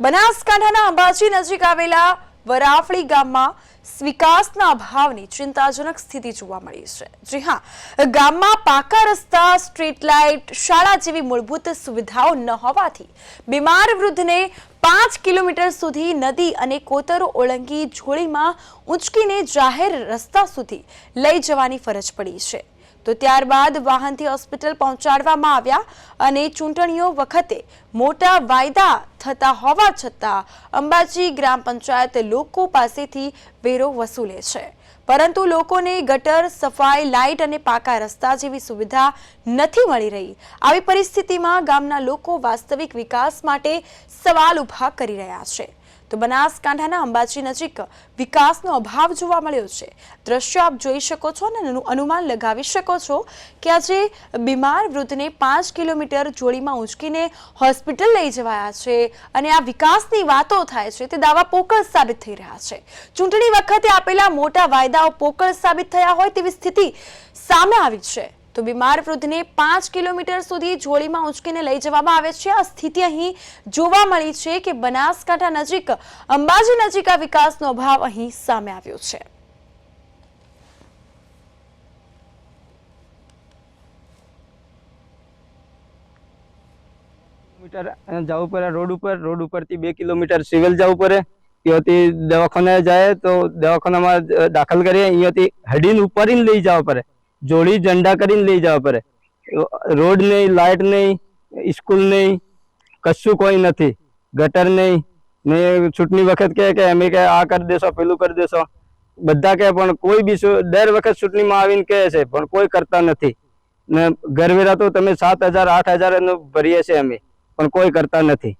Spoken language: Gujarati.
બનાસકાંઠાના અંબાજી નજીક આવેલા વરાફળી ગામમાં વિકાસના અભાવની ચિંતાજનક સ્થિતિ જોવા મળી છે. જી હા, ગામમાં પાકા રસ્તા, સ્ટ્રીટ લાઇટ, શાળા જેવી મૂળભૂત સુવિધાઓ ન હોવાથી બીમાર વૃદ્ધને પાંચ કિલોમીટર સુધી નદી અને કોતરો ઓળંગી જોડીમાં ઉંચકીને જાહેર રસ્તા સુધી લઈ જવાની ફરજ પડી છે. તો ત્યારબાદ વાહનથી હોસ્પિટલ પહોંચાડવામાં આવ્યા અને ચૂંટણીઓ વખતે મોટા વાયદા થતા હોવા છતાં અંબાજી ગ્રામ પંચાયત લોકો પાસેથી વેરો વસૂલે છે. પરંતુ લોકોને ગટર, સફાઈ, લાઇટ અને પાકા રસ્તા જેવી સુવિધા નથી મળી રહી. આવી પરિસ્થિતિમાં ગામના લોકો વાસ્તવિક વિકાસ માટે સવાલ ઊભા કરી રહ્યા છે. તો બનાસકાંઠાના અંબાજી નજીક વિકાસનો અભાવ જોવા મળ્યો છે. દ્રશ્ય આપ જોઈ શકો છો અને અનુ- અનુમાન લગાવી શકો છો કે આજે બીમાર વૃદ્ધને પાંચ કિલોમીટર જોડીમાં ઉંચકીને હોસ્પિટલ લઈ જવાયા છે અને આ વિકાસની વાતો થાય છે તે દાવા પોકળ સાબિત થઈ રહ્યા છે. ચૂંટણી વખતે આપેલા મોટા વાયદાઓ પોકળ સાબિત થયા હોય તેવી સ્થિતિ સામે આવી છે. તો બીમાર વૃદ્ધને પાંચ કિલોમીટર સુધી જોડીમાં ઉંચકીને લઈ જવામાં આવે છે. આ સ્થિતિ અહીં જોવા મળી છે કે બનાસકાંઠા નજીક, અંબાજી નજીક આ વિકાસનો અભાવ અહીં સામે આવ્યો છે. જવું પડે રોડ ઉપર, રોડ ઉપરથી બે કિલોમીટર સિવિલ જવું પડે ત્યાંથી દવાખાને જાય તો દવાખાનામાં દાખલ કરીએ, અહીંયાથી હડીને ઉપરીને લઈ જવા પડે જોડી ઝંડા કરીને લઈ જવા પડે રોડ નહીં લાઇટ નહીં સ્કૂલ નહીં કશું કોઈ નથી ગટર નહીં ને ચૂંટણી વખત કહે કે અમે કે આ કરી દેશો પેલું કરી દેશો બધા કહે પણ કોઈ બી દર વખત ચૂંટણીમાં આવીને કહે છે પણ કોઈ કરતા નથી ને ઘરવેરા તો તમે સાત હજાર, આઠ હજાર ભરીએ છીએ અમે, પણ કોઈ કરતા નથી.